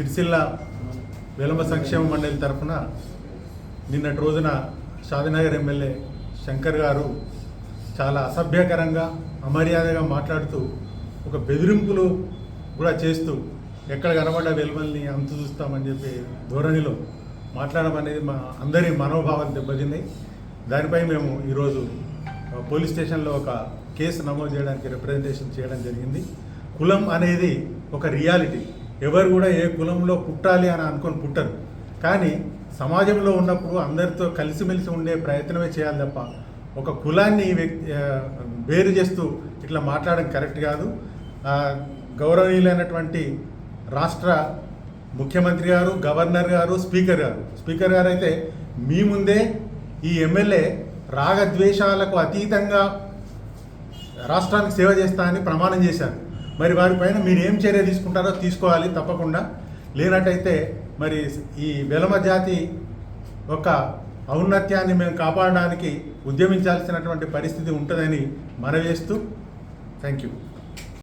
సిరిసిల్ల వెలమ సంక్షేమ మండలి తరఫున నిన్నటి రోజున షాదినగర్ ఎమ్మెల్యే శంకర్ గారు చాలా అసభ్యకరంగా అమర్యాదగా మాట్లాడుతూ ఒక బెదిరింపులు కూడా చేస్తూ ఎక్కడ కనబడ్డ వెలుమల్ని అంతు చూస్తామని చెప్పి ధోరణిలో మాట్లాడడం అనేది మా అందరి మనోభావాలు దెబ్బతిన్నాయి. దానిపై మేము ఈరోజు పోలీస్ స్టేషన్లో ఒక కేసు నమోదు చేయడానికి రిప్రజెంటేషన్ చేయడం జరిగింది. కులం అనేది ఒక రియాలిటీ. ఎవరు కూడా ఏ కులంలో పుట్టాలి అని అనుకొని పుట్టరు. కానీ సమాజంలో ఉన్నప్పుడు అందరితో కలిసిమెలిసి ఉండే ప్రయత్నమే చేయాలి తప్ప ఒక కులాన్ని వ్యక్తి వేరు చేస్తూ ఇట్లా మాట్లాడడం కరెక్ట్ కాదు. గౌరవనీయులైనటువంటి రాష్ట్ర ముఖ్యమంత్రి గారు గవర్నర్ గారు స్పీకర్ గారు. స్పీకర్ గారు అయితే మీ ముందే ఈ ఎమ్మెల్యే రాగద్వేషాలకు అతీతంగా రాష్ట్రానికి సేవ చేస్తా అని ప్రమాణం చేశారు. మరి వారిపైన మీరు ఏం చర్య తీసుకుంటారో తీసుకోవాలి తప్పకుండా. లేనట్టయితే మరి ఈ వెలమ జాతి ఒక ఔన్నత్యాన్ని మేము కాపాడడానికి ఉద్యమించాల్సినటువంటి పరిస్థితి ఉంటుందని మనవేస్తూ థ్యాంక్ యూ.